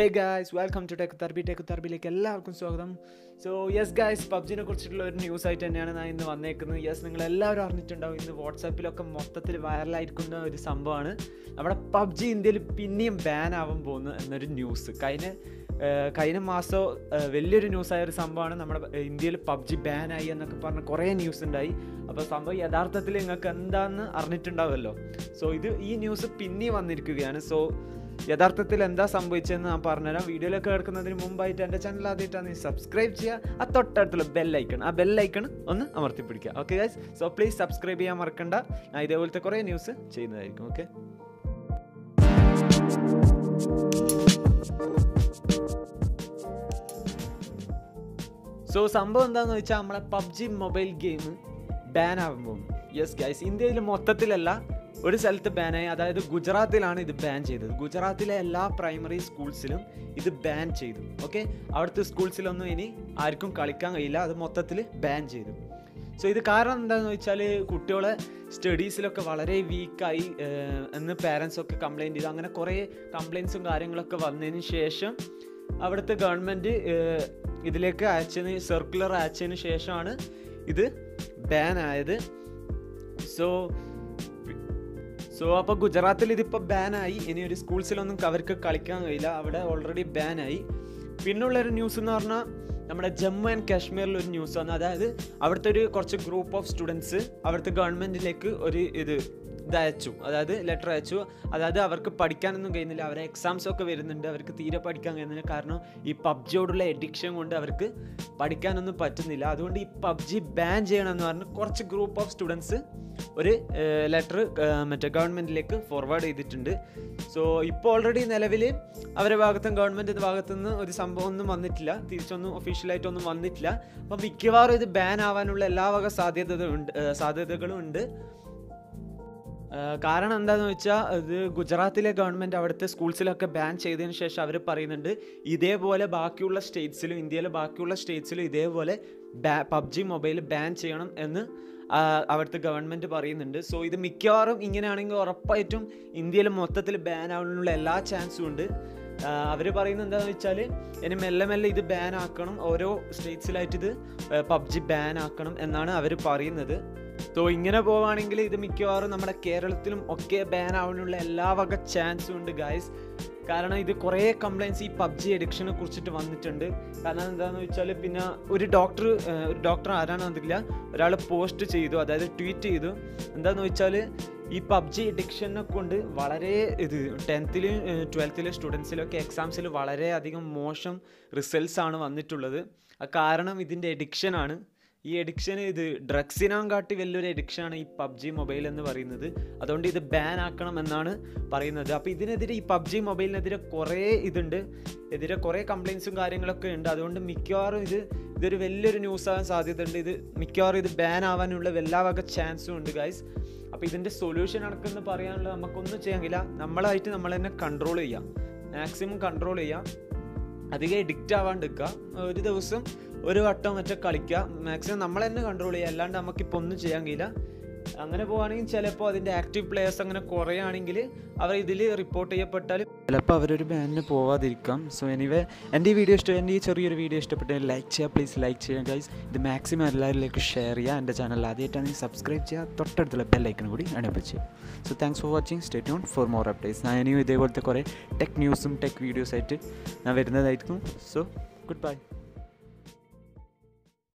Hey guys welcome to tech Tharbi tech തർബിയിലേക്ക് എല്ലാവർക്കും സ്വാഗതം. So yes guys പബ്ജിനെ കുറിച്ചിട്ടുള്ള ഒരു ന്യൂസ് ആയിട്ട് തന്നെയാണ് ഞാൻ ഇന്ന് വന്നേക്കുന്നത്. യെസ് നിങ്ങൾ എല്ലാവരും അറിഞ്ഞിട്ടുണ്ടാവും ഇന്ന് വാട്സാപ്പിലൊക്കെ മൊത്തത്തിൽ വൈറലായിരിക്കുന്ന ഒരു സംഭവമാണ്. നമ്മുടെ പബ്ജി ഇന്ത്യയിൽ പിന്നെയും ബാൻ ആവാൻ പോകുന്നു എന്നൊരു ന്യൂസ് കഴിഞ്ഞ കഴിഞ്ഞ മാസം വലിയൊരു ന്യൂസായ ഒരു സംഭവമാണ് നമ്മുടെ ഇന്ത്യയിൽ പബ്ജി ബാൻ ആയി എന്നൊക്കെ പറഞ്ഞ് കുറേ ന്യൂസ് ഉണ്ടായി. അപ്പോൾ സംഭവം യഥാർത്ഥത്തിൽ നിങ്ങൾക്ക് എന്താണെന്ന് അറിഞ്ഞിട്ടുണ്ടാവുമല്ലോ. സോ ഇത് ഈ ന്യൂസ് പിന്നെയും വന്നിരിക്കുകയാണ്. സോ യഥാർത്ഥത്തിൽ എന്താ സംഭവിച്ചതെന്ന് ഞാൻ പറഞ്ഞുതരാം. വീഡിയോയിലൊക്കെ കേൾക്കുന്നതിന് മുമ്പായിട്ട് എന്റെ ചാനൽ ആദ്യമായിട്ടാണ് നീ സബ്സ്ക്രൈബ് ചെയ്യുക. ആ തൊട്ടടുത്തുള്ള ബെല്ലൈക്കൺ ആ ബെല്ലൈക്കൺ ഒന്ന് അമർത്തി പിടിക്കുക. Okay guys so please subscribe ചെയ്യാൻ മറക്കണ്ട. ഞാൻ ഇതേപോലത്തെ കുറേ ന്യൂസ് ചെയ്യുന്നതായിരിക്കും. ഓക്കെ സോ സംഭവം എന്താണെന്ന് വെച്ചാൽ നമ്മളെ പബ്ജി മൊബൈൽ ഗെയിം ബാൻ ആകുമ്പോൾ യെസ് ഗൈസ് ഇന്ത്യയിൽ മൊത്തത്തിലല്ല ഒരു സ്ഥലത്ത് ബാനായി അതായത് ഗുജറാത്തിലാണ് ഇത് ബാൻ ചെയ്തത്. ഗുജറാത്തിലെ എല്ലാ പ്രൈമറി സ്കൂൾസിലും ഇത് ബാൻ ചെയ്തു. ഓക്കെ അവിടുത്തെ സ്കൂൾസിലൊന്നും ഇനി ആർക്കും കളിക്കാൻ കഴിയില്ല. അത് മൊത്തത്തിൽ ബാൻ ചെയ്തു. സോ ഇത് കാരണം എന്താണെന്ന് വെച്ചാൽ കുട്ടികളെ സ്റ്റഡീസിലൊക്കെ വളരെ വീക്കായി എന്ന് പാരൻസൊക്കെ കംപ്ലൈന്റ് ചെയ്തു. അങ്ങനെ കുറേ കംപ്ലയിൻസും കാര്യങ്ങളൊക്കെ വന്നതിന് ശേഷം അവിടുത്തെ ഗവൺമെന്റ് ഇതിലേക്ക് അയച്ചതിന് സർക്കുലർ അയച്ചതിന് ശേഷമാണ് ഇത് ബാൻ ആയത്. സോ സോ അപ്പോൾ ഗുജറാത്തിൽ ഇതിപ്പോൾ ബാനായി ഇനി ഒരു സ്കൂൾസിലൊന്നും അവർക്ക് കളിക്കാൻ കഴിയില്ല. അവിടെ ഓൾറെഡി ബാനായി പിന്നുള്ളൊരു ന്യൂസ് എന്ന് പറഞ്ഞാൽ നമ്മുടെ ജമ്മു ആൻഡ് കാശ്മീരിൽ ഒരു ന്യൂസ് വന്നു. അതായത് അവിടുത്തെ ഒരു കുറച്ച് ഗ്രൂപ്പ് ഓഫ് സ്റ്റുഡൻസ് അവിടുത്തെ ഗവൺമെന്റിലേക്ക് ഒരു ഇത് ഇത് അയച്ചു അതായത് ലെറ്റർ അയച്ചു. അതായത് അവർക്ക് പഠിക്കാനൊന്നും കഴിയുന്നില്ല. അവരെ എക്സാംസ് ഒക്കെ വരുന്നുണ്ട്. അവർക്ക് തീരെ പഠിക്കാൻ കഴിയുന്നില്ല. കാരണം ഈ പബ്ജിയോടുള്ള എഡിക്ഷൻ കൊണ്ട് അവർക്ക് പഠിക്കാനൊന്നും പറ്റുന്നില്ല. അതുകൊണ്ട് ഈ പബ്ജി ബാൻ ചെയ്യണമെന്ന് പറഞ്ഞ് കുറച്ച് ഗ്രൂപ്പ് ഓഫ് സ്റ്റുഡൻസ് ഒരു ലെറ്റർ മറ്റേ ഗവൺമെന്റിലേക്ക് ഫോർവേഡ് ചെയ്തിട്ടുണ്ട്. സോ ഇപ്പോൾ ഓൾറെഡി നിലവിൽ അവരുടെ ഭാഗത്തും ഗവൺമെന്റ് ഭാഗത്തു നിന്ന് ഒരു സംഭവം ഒന്നും വന്നിട്ടില്ല. തിരിച്ചൊന്നും ഒഫീഷ്യലായിട്ടൊന്നും വന്നിട്ടില്ല. അപ്പം മിക്കവാറും ഇത് ബാൻ ആവാനുള്ള എല്ലാ വക സാധ്യതകളുണ്ട് സാധ്യതകളും ഉണ്ട്. കാരണം എന്താണെന്ന് വെച്ചാൽ ഇത് ഗുജറാത്തിലെ ഗവൺമെന്റ് അവിടുത്തെ സ്കൂൾസിലൊക്കെ ബാൻ ചെയ്തതിന് ശേഷം അവർ പറയുന്നുണ്ട് ഇതേപോലെ ബാക്കിയുള്ള സ്റ്റേറ്റ്സിലും ഇന്ത്യയിലെ ബാക്കിയുള്ള സ്റ്റേറ്റ്സിലും ഇതേപോലെ ബാ പബ്ജി മൊബൈൽ ബാൻ ചെയ്യണം എന്ന് അവിടുത്തെ ഗവൺമെന്റ് പറയുന്നുണ്ട്. സോ ഇത് മിക്കവാറും ഇങ്ങനെയാണെങ്കിൽ ഉറപ്പായിട്ടും ഇന്ത്യയിൽ മൊത്തത്തിൽ ബാൻ ആവാനുള്ള എല്ലാ ചാൻസും ഉണ്ട്. അവർ പറയുന്നത് എന്താണെന്ന് വെച്ചാൽ ഇനി മെല്ലെ മെല്ലെ ഇത് ബാൻ ആക്കണം ഓരോ സ്റ്റേറ്റ്സിലായിട്ട് ഇത് പബ്ജി ബാൻ ആക്കണം എന്നാണ് അവർ പറയുന്നത്. സോ ഇങ്ങനെ പോവുകയാണെങ്കിൽ ഇത് മിക്കവാറും നമ്മുടെ കേരളത്തിലും ഒക്കെ ബാൻ ആവാനുള്ള എല്ലാ വക ചാൻസും ഉണ്ട് ഗായ്സ് കാരണം ഇത് കുറേ കംപ്ലയിൻസ് ഈ പബ്ജി എഡിക്ഷനെ കുറിച്ചിട്ട് വന്നിട്ടുണ്ട്. കാരണം എന്താണെന്ന് വെച്ചാൽ പിന്നെ ഒരു ഡോക്ടർ ഒരു ഡോക്ടർ ആരാണെന്നില്ല ഒരാൾ പോസ്റ്റ് ചെയ്തു അതായത് ട്വീറ്റ് ചെയ്തു. എന്താണെന്ന് വെച്ചാൽ ഈ പബ്ജി എഡിക്ഷനെ കൊണ്ട് വളരെ ഇത് ടെൻത്തിലും ട്വൽത്തിലും സ്റ്റുഡൻസിലൊക്കെ എക്സാംസിൽ വളരെയധികം മോശം റിസൾട്ട്സ് ആണ് വന്നിട്ടുള്ളത്. കാരണം ഇതിന്റെ എഡിക്ഷനാണ് ഈ എഡിക്ഷൻ ഇത് ഡ്രഗ്സിനാൻ കാട്ടി വലിയൊരു എഡിക്ഷനാണ് ഈ പബ്ജി മൊബൈൽ എന്ന് പറയുന്നത്. അതുകൊണ്ട് ഇത് ബാൻ ആക്കണം എന്നാണ് പറയുന്നത്. അപ്പോൾ ഇതിനെതിരെ ഈ പബ്ജി മൊബൈലിനെതിരെ കുറേ ഇതുണ്ട്. എതിരെ കുറേ കംപ്ലയിൻസും കാര്യങ്ങളൊക്കെ ഉണ്ട്. അതുകൊണ്ട് മിക്കവാറും ഇത് ഇതൊരു വലിയൊരു ന്യൂസ് ആവാൻ സാധ്യതയുണ്ട്. ഇത് മിക്കവാറും ഇത് ബാൻ ആവാനുള്ള എല്ലാ വക ചാൻസും ഉണ്ട് ഗൈസ് അപ്പോൾ ഇതിന്റെ സൊല്യൂഷൻ അടക്കം പറയാനുള്ളത് നമുക്കൊന്നും ചെയ്യാൻ കഴിയില്ല. നമ്മളായിട്ട് നമ്മൾ തന്നെ കൺട്രോൾ ചെയ്യാം. മാക്സിമം കൺട്രോൾ ചെയ്യാം. അധികം എഡിക്റ്റ് ആവാണ്ടിരിക്കുക ഒരു ദിവസം ഒരു വട്ടം മറ്റേ കളിക്കുക മാക്സിമം നമ്മൾ തന്നെ കൺട്രോൾ ചെയ്യുക അല്ലാണ്ട് നമുക്കിപ്പോൾ ഒന്നും ചെയ്യാൻ കഴിയില്ല. അങ്ങനെ പോവുകയാണെങ്കിൽ ചിലപ്പോൾ അതിന്റെ ആക്റ്റീവ് പ്ലെയേഴ്സ് അങ്ങനെ കുറയുകയാണെങ്കിൽ അവർ ഇതിൽ റിപ്പോർട്ട് ചെയ്യപ്പെട്ടാൽ ചിലപ്പോൾ അവരൊരു ബാനിന് പോവാതിരിക്കാം. സോ എനിവേ എന്റെ ഈ വീഡിയോ ഇഷ്ടം എന്റെ ഈ ചെറിയൊരു വീഡിയോ ഇഷ്ടപ്പെട്ടെങ്കിൽ ലൈക്ക് ചെയ്യുക പ്ലീസ് ലൈക്ക് ചെയ്യുക ഗൈസ് ഇത് മാക്സിമം എല്ലാവരിലേക്ക് ഷെയർ ചെയ്യുക. എന്റെ ചാനൽ ആദ്യമായിട്ടാണെങ്കിൽ സബ്സ്ക്രൈബ് ചെയ്യുക. തൊട്ടടുത്തുള്ള ബെല്ലൈക്കൺ കൂടി ചെയ്യുക. So thanks for watching stay tune for more updates ഞാൻ ഇനിയും ഇതേപോലത്തെ കുറേ ടെക് ന്യൂസും ടെക് വീഡിയോസായിട്ട് ഞാൻ വരുന്നതായിരിക്കും. So good bye